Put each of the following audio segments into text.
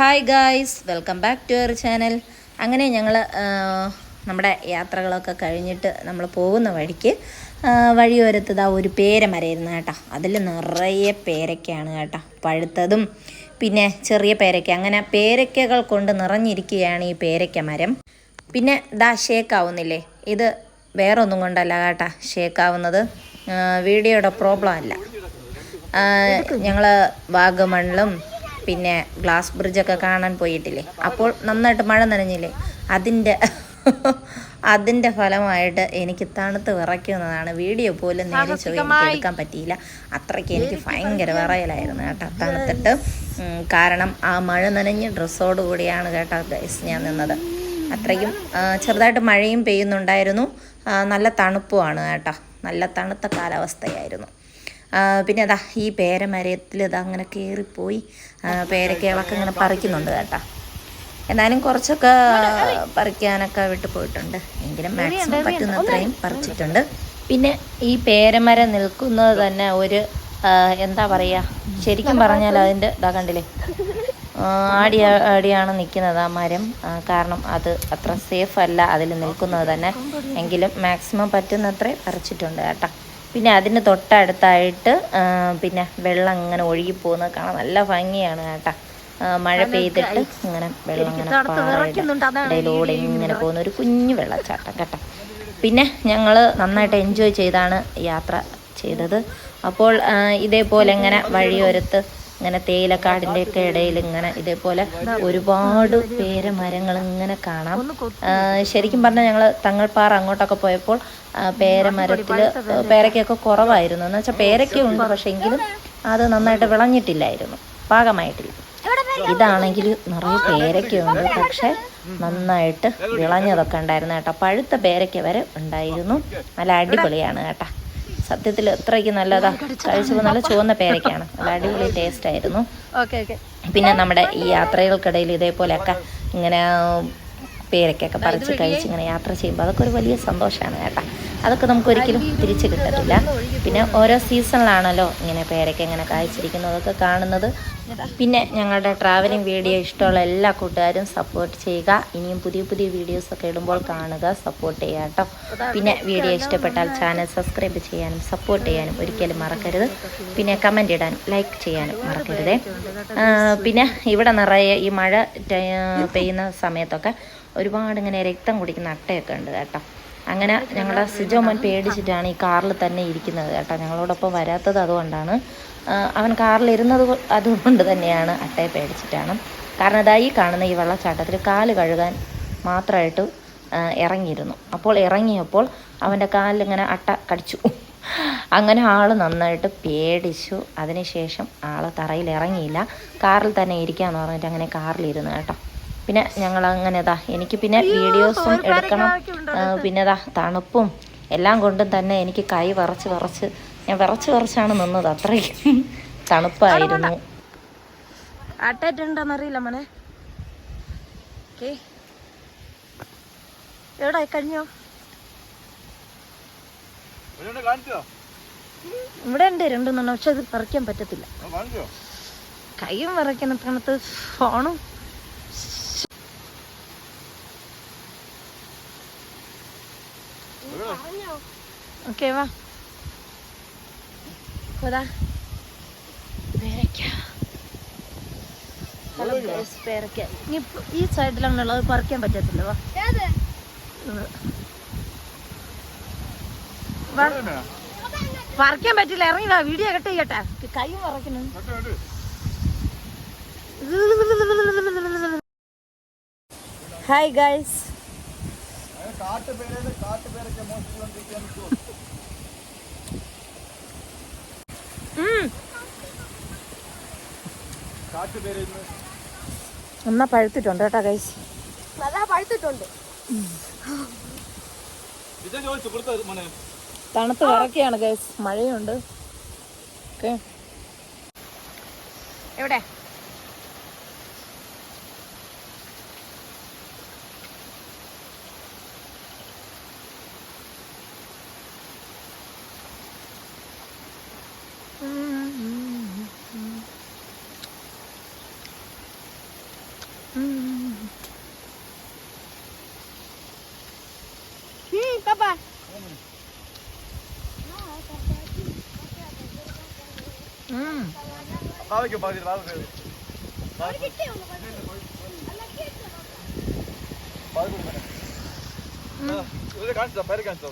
Hi guys welcome back to our channel അങ്ങനെ ഞങ്ങൾ നമ്മുടെ യാത്രകളൊക്കെ കഴിഞ്ഞിട്ട് നമ്മൾ പോകുന്ന വഴിക്ക് വഴിയോരത്ത് ആ ഒരു പേരമരയിരുന്നു കേട്ടോ. അതിൽ നിറയെ പേരക്കയാണ് കേട്ടോ പഴുത്തതും പിന്നെ ചെറിയ പേരക്ക. അങ്ങനെ പേരക്കകൾ കൊണ്ട് നിറഞ്ഞിരിക്കുകയാണ് ഈ പേരക്ക മരം പിന്നെ ദാ ഷേക്കാവുന്നില്ലേ? ഇത് വേറെ ഒന്നും കൊണ്ടല്ല കേട്ടോ ഷേക്കാവുന്നത്. വീഡിയോയുടെ പ്രോബ്ലം അല്ല. ഞങ്ങൾ വാഗമണിലും പിന്നെ ഗ്ലാസ് ബ്രിഡ്ജൊക്കെ കാണാൻ പോയിട്ടില്ലേ? അപ്പോൾ നന്നായിട്ട് മഴ നനഞ്ഞില്ലേ? അതിന്റെ അതിന്റെ ഫലമായിട്ട് എനിക്ക് തണുത്ത് വിറയ്ക്കുന്നതാണ് വീഡിയോ പോലും നേരെ ചോദിക്കാൻ എടുക്കാൻ പറ്റിയില്ല. അത്രയ്ക്ക് എനിക്ക് ഭയങ്കര വിറയലായിരുന്നു കേട്ടോ തണുത്തിട്ട്. കാരണം ആ മഴ നനഞ്ഞ് ഡ്രസ്സോട് കൂടിയാണ് കേട്ടോ ഗൈസ് ഞാൻ നിന്നത്. അത്രയ്ക്കും ചെറുതായിട്ട് മഴയും പെയ്യുന്നുണ്ടായിരുന്നു. നല്ല തണുപ്പുമാണ് കേട്ടോ. നല്ല തണുത്ത കാലാവസ്ഥയായിരുന്നു. പിന്നെ അതാ ഈ പേരമരത്തിൽ ഇതാ അങ്ങനെ കയറിപ്പോയി പേരക്കേളൊക്കെ ഇങ്ങനെ പറിക്കുന്നുണ്ട് കേട്ടോ. എന്നാലും കുറച്ചൊക്കെ പറിക്കാനൊക്കെ വിട്ടു പോയിട്ടുണ്ട്. എങ്കിലും മാക്സിമം പറ്റുന്നത്രയും പറിച്ചിട്ടുണ്ട്. പിന്നെ ഈ പേരമരം നിൽക്കുന്നത് തന്നെ ഒരു എന്താ പറയുക ശരിക്കും പറഞ്ഞാൽ അതിന്റെ ഇതാ കണ്ടില്ലേ? ആടി ആടിയാണ് നിൽക്കുന്നത് ആ മരം. കാരണം അത് അത്ര സേഫ് അല്ല അതിൽ നിൽക്കുന്നത് തന്നെ. എങ്കിലും മാക്സിമം പറ്റുന്നത്രേ പറിച്ചിട്ടുണ്ട് കേട്ടോ. പിന്നെ അതിന് തൊട്ടടുത്തായിട്ട് പിന്നെ വെള്ളം ഇങ്ങനെ ഒഴുകി പോകുന്നത് കാണാൻ നല്ല ഭംഗിയാണ് കേട്ടോ. മഴ പെയ്തിട്ട് ഇങ്ങനെ വെള്ളം ഇങ്ങനെ പാറയുടെ ഇടയിലൂടെ ഇങ്ങനെ പോകുന്ന ഒരു കുഞ്ഞു വെള്ളച്ചാട്ടം കേട്ടോ. പിന്നെ ഞങ്ങൾ നന്നായിട്ട് എൻജോയ് ചെയ്താണ് യാത്ര ചെയ്തത്. അപ്പോൾ ഇതേപോലെ ഇങ്ങനെ വഴിയോരത്ത് ഇങ്ങനെ തേയിലക്കാടിന്റെ ഒക്കെ ഇടയിൽ ഇങ്ങനെ ഇതേപോലെ ഒരുപാട് പേരമരങ്ങൾ ഇങ്ങനെ കാണാം. ശരിക്കും പറഞ്ഞാൽ ഞങ്ങൾ തങ്ങൾപ്പാറ അങ്ങോട്ടൊക്കെ പോയപ്പോൾ പേരമരത്തിൽ പേരയ്ക്കൊക്കെ കുറവായിരുന്നു. എന്ന് വെച്ചാൽ പേരയ്ക്ക ഉണ്ട് പക്ഷേ എങ്കിലും അത് നന്നായിട്ട് വിളഞ്ഞിട്ടില്ലായിരുന്നു. പാകമായിട്ടില്ല. ഇതാണെങ്കിൽ നിറയെ പേരയ്ക്കുണ്ട് പക്ഷെ നന്നായിട്ട് വിളഞ്ഞതൊക്കെ ഉണ്ടായിരുന്നു കേട്ടോ. പഴുത്ത പേരയ്ക്ക വരെ ഉണ്ടായിരുന്നു. നല്ല അടിപൊളിയാണ് കേട്ടോ. സത്യത്തിൽ അത്രയ്ക്ക് നല്ലതാ. കഴിച്ചപ്പോൾ നല്ല ചുവന്ന പേരയ്ക്കാണ്. നല്ല അടിപൊളി ടേസ്റ്റ് ആയിരുന്നു. Okay okay. പിന്നെ നമ്മുടെ ഈ യാത്രകൾക്കിടയിൽ ഇതേപോലെയൊക്കെ ഇങ്ങനെ പേരയ്ക്കൊക്കെ പറിച്ച് കഴിച്ച് ഇങ്ങനെ യാത്ര ചെയ്യുമ്പോൾ അതൊക്കെ ഒരു വലിയ സന്തോഷമാണ് കേട്ടോ. അതൊക്കെ നമുക്ക് ഒരിക്കലും തിരിച്ചു കിട്ടത്തില്ല. പിന്നെ ഓരോ സീസണിലാണല്ലോ ഇങ്ങനെ പേരയ്ക്ക ഇങ്ങനെ കായ്ച്ചിരിക്കുന്നതൊക്കെ കാണുന്നത്. പിന്നെ ഞങ്ങളുടെ ട്രാവലിംഗ് വീഡിയോ ഇഷ്ടമുള്ള എല്ലാ കൂട്ടുകാരും സപ്പോർട്ട് ചെയ്യുക. ഇനിയും പുതിയ പുതിയ വീഡിയോസൊക്കെ ഇടുമ്പോൾ കാണുക സപ്പോർട്ട് ചെയ്യുക കേട്ടോ. പിന്നെ വീഡിയോ ഇഷ്ടപ്പെട്ടാൽ ചാനൽ സബ്സ്ക്രൈബ് ചെയ്യാനും സപ്പോർട്ട് ചെയ്യാനും ഒരിക്കലും മറക്കരുത്. പിന്നെ കമന്റ് ഇടാൻ ലൈക്ക് ചെയ്യാനും മറക്കരുതേ. പിന്നെ ഇവിടെ നിറയെ ഈ മഴ പെയ്യുന്ന സമയത്തൊക്കെ ഒരുപാട് ഇങ്ങനെ രക്തം കുടിക്കുന്ന അട്ടയൊക്കെ ഉണ്ട് കേട്ടോ. അങ്ങനെ ഞങ്ങളുടെ സിജോ മോൻ പേടിച്ചിട്ടാണ് ഈ കാറിൽ തന്നെ ഇരിക്കുന്നത് കേട്ടോ. ഞങ്ങളോടൊപ്പം വരാത്തത് അതുകൊണ്ടാണ്. അവൻ കാറിൽ ഇരുന്നത് അതുകൊണ്ട് തന്നെയാണ് അട്ടയെ പേടിച്ചിട്ടാണ്. കാരണം ഇതായി കാണുന്ന ഈ വെള്ളച്ചാട്ടത്തിൽ കാൽ കഴുകാൻ മാത്രമായിട്ട് ഇറങ്ങിയിരുന്നു. അപ്പോൾ ഇറങ്ങിയപ്പോൾ അവന്റെ കാലിലിങ്ങനെ അട്ട കടിച്ചു. അങ്ങനെ ആൾ നന്നായിട്ട് പേടിച്ചു. അതിനുശേഷം ആൾ തറയിൽ ഇറങ്ങിയില്ല. കാറിൽ തന്നെ ഇരിക്കാന്ന് പറഞ്ഞിട്ട് അങ്ങനെ കാറിലിരുന്നു കേട്ടോ. പിന്നെ ഞങ്ങൾ അങ്ങനെ ഇതാ എനിക്ക് പിന്നെ വീഡിയോസും എടുക്കണം. പിന്നെ ഇതാ തണുപ്പും എല്ലാം കൊണ്ടും തന്നെ എനിക്ക് കൈ വിറച്ച് വിറച്ച് ഞാൻ വിറച്ച് വിറച്ചാണ് നിന്നത് അത്രയ്ക്കും. തണുപ്പായിരുന്നു. അറ്റാറ്റുണ്ടോന്ന് അറിയില്ല മോനെ. ഓക്കെ. എവിടെ കഴിഞ്ഞോ? ഇവിടെ ഉണ്ട് രണ്ടെണ്ണം പക്ഷെ അത് പറിക്കാൻ പറ്റത്തില്ല. കൈയും വിറയ്ക്കുന്ന തണുത്ത് ഫോണും ഓക്കെ വാ പോതാ പേരയ്ക്ക ഹലോ പേരയ്ക്ക ഇനി ഈ സൈഡിലാണുള്ളത് പറിക്കാൻ പറ്റത്തില്ല വാ പറിക്കാൻ പറ്റില്ല ഇറങ്ങി വാ വീഡിയോ കട്ട് ചെയ്യട്ടെ കൈ പറിക്കണം ഹായ് ഗൈസ് എന്നാ പഴുത്തിട്ടുണ്ട് കേട്ടോ കൈസ് പഴുത്തിട്ടുണ്ട്. തണുത്ത് വിറക്കുകയാണ് കൈസ് മഴയുണ്ട്. ഓക്കെ എവിടെ? ബാബയ്ക്ക് ബാബയ്ക്ക് ബാബയ്ക്ക് കാണിച്ചോ പേര് കാണിച്ചോ.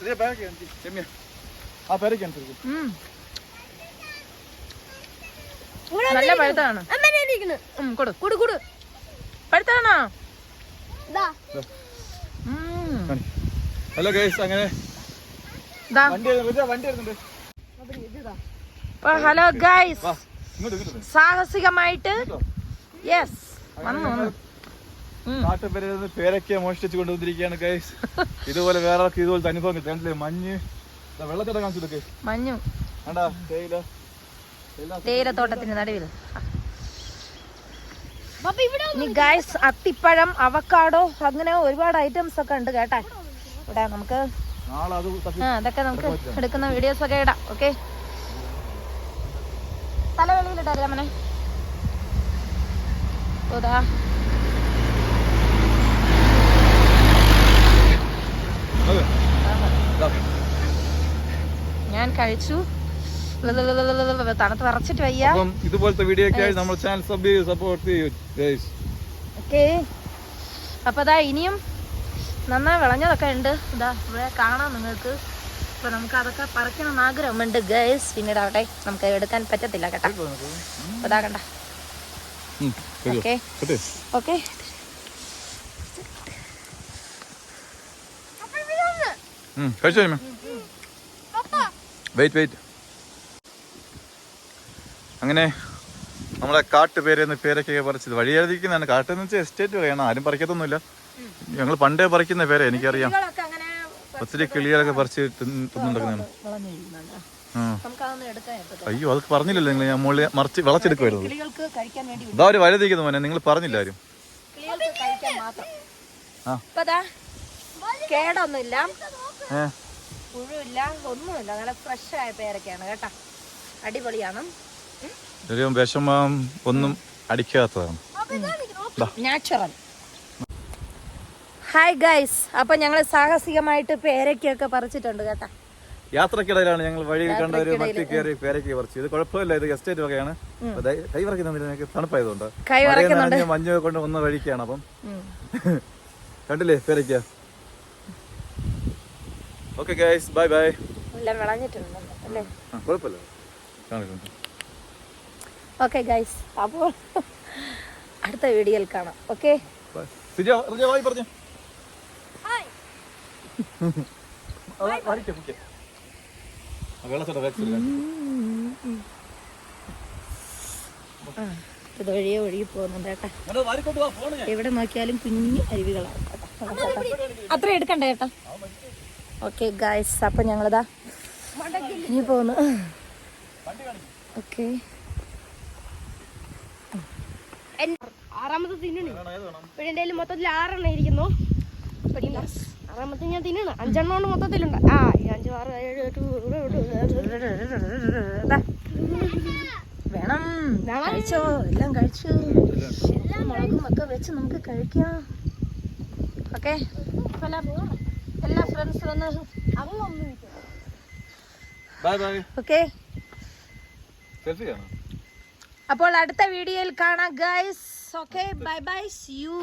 ഇതേ പേരൊക്കെ ചെമ്മിയ ആ പേരൊക്കെ അനുസരിച്ച് ഉം. നല്ല പഴുത്താണ് അമ്മേനെ ഇരിക്കുന്നു. ഉം, കൊടു. കൊടു കൊടു. പഴുത്താണോ ദാ. ഉം. ഹലോ ഗൈസ് അങ്ങനെ. ദാ. വണ്ടി വണ്ടി വരുന്നുണ്ട്. അപ്പൊ ഹലോ ഗൈസ് സാഹസികമായിട്ട് യെസ് വന്നു വന്നു. ഉം. നാട്ടുപേര് പേരൊക്കെ മോഷ്ടിച്ചു കൊണ്ടുവന്നിരിക്കുകയാണ് ഗൈസ് ഇതുപോലെ വേറെ ഇതുപോലത്തെ അനുഭവം കിട്ടും. കണ്ടില്ലേ? മഞ്ഞ്. ദാ വെള്ളച്ചാട്ടം കാണിച്ചു മഞ്ഞു. കണ്ടാ തേയില. തേയില തേയിലത്തോട്ടത്തിന് നടുവിൽ. ഇനി ഗൈസ് അത്തിപ്പഴം അവക്കാടോ അങ്ങനെ ഒരുപാട് ഐറ്റംസ് ഒക്കെ ഉണ്ട് കേട്ടാ. ഇവിടെ നമുക്ക് ആ അതൊക്കെ നമുക്ക് എടുക്കുന്ന വീഡിയോസ് ഒക്കെ ഇടാം ഓക്കെ തലവെളിയിലിട്ടറിയാം മനെ ഓതാ. ഞാൻ കഴിച്ചു തണുത്ത് വിറച്ചിട്ട് വയ്യ ഇതുപോലത്തെ വീഡിയോ നമ്മൾ ചാനൽ സപ്പോർട്ട് ചെയ്യൂ ഓക്കേ അപ്പൊ അതാ. ഇനിയും നന്നായി വിളഞ്ഞതൊക്കെ ഉണ്ട് ഇതാ. ഇവിടെ കാണാം നിങ്ങൾക്ക് അപ്പൊ നമുക്ക് അതൊക്കെ പറിക്കണം എന്ന് ആഗ്രഹമുണ്ട് ഗേൾസ് പിന്നീട് അവിടെ നമുക്ക് എടുക്കാൻ പറ്റത്തില്ല കേട്ടോ. അപ്പൊ ഇതാ കണ്ട. ഓക്കെ വെയിറ്റ് വെയിറ്റ് അങ്ങനെ നമ്മളെ കാട്ട് പേരെന്ന് പേരൊക്കെ പറിച്ചത്. വഴി എഴുതിക്കുന്നതാണ് കാട്ടെന്ന് വെച്ചാൽ എസ്റ്റേറ്റ് പറയണം. ആരും പറിക്കത്തൊന്നുമില്ല. ഞങ്ങൾ പണ്ടേ പറിക്കുന്ന പേരെ എനിക്കറിയാം. ഒത്തിരി കിളികളൊക്കെ പറിച്ച് തിന്ന് തിന്നുണ്ടാക്കുന്നതാണ്. അയ്യോ അത് പറഞ്ഞില്ലല്ലോ നിങ്ങൾ ഞാൻ മുകളിൽ മറിച്ച് വിളച്ചെടുക്കുമായിരുന്നു ഇതാ ഒരു വരതിരിക്കുന്നു മോനെ. നിങ്ങൾ പറഞ്ഞില്ല ആരും. കേടൊന്നുമില്ല. പുഴുവില്ല ഒന്നുമില്ല. നല്ല ഫ്രഷ് ആയ പേരൊക്കെയാണ് കേട്ടാ. അടിപൊളിയാണ്. ഒരു വിഷമം ഒന്നും അടിക്കാത്തതാണ്. നാച്ചുറൽ. ഹായ് ഗൈസ് അപ്പൊ ഞങ്ങൾ സാഹസികമായിട്ട് പേരയ്ക്കൊക്കെ പറിച്ചിട്ടുണ്ട് കേട്ടാ. യാത്രക്കിടയിലാണ് ഞങ്ങൾ വഴി കണ്ട ഒരു മറ്റ് കയറി പേരയ്ക്ക് പറിച്ചു. ഇത് കുഴപ്പമില്ല ഇത് എസ്റ്റേറ്റ് വകയാണ്. കൈ വറക്കുന്നില്ല ഞങ്ങൾക്ക് തണുപ്പായതുകൊണ്ട്. മഞ്ഞ് കൊണ്ട് വന്ന വഴിക്കാണ് അപ്പം. കണ്ടില്ലേ പേരക്ക ഓക്കെ ഗൈസ് ബൈ ബൈ കുഴപ്പമില്ല. ഓക്കെ ഗൈസ് അപ്പോൾ അടുത്ത വീഡിയോയിൽ കാണാം. Okay Bye. ഒഴുകി പോകുന്നുണ്ട് കേട്ടാ എവിടെ നോക്കിയാലും കുഞ്ഞു അരുവികളാണ് അത്ര എടുക്കണ്ട ചേട്ടാ. ഓക്കെ ഗായ്സ് അപ്പൊ ഞങ്ങളിതാ ഇനി പോന്നു. ഓക്കെ ആറാമത്തെ സീനുണ്ട് ഇവിടെ എന്റെ മൊത്തത്തിൽ ആറെണ്ണം ഇരിക്കുന്നു. ആറാമത്തെ ഞാൻ തിന്നണം അഞ്ചെണ്ണമാണ് മൊത്തത്തിലുണ്ട് ആ അഞ്ച് ആറ് ഏഴ് എട്ട് ദാ. വേണം കഴിച്ചോ എല്ലാം കഴിച്ചു മുളകും ഒക്കെ വെച്ച് നമുക്ക് കഴിക്കാം ഓക്കെ എല്ലാ ഫ്രണ്ട്സ് വന്ന് അങ്ങൊന്നും ബൈ ബൈ ഓക്കെ അപ്പോൾ അടുത്ത വീഡിയോയിൽ കാണാം guys okay bye bye see you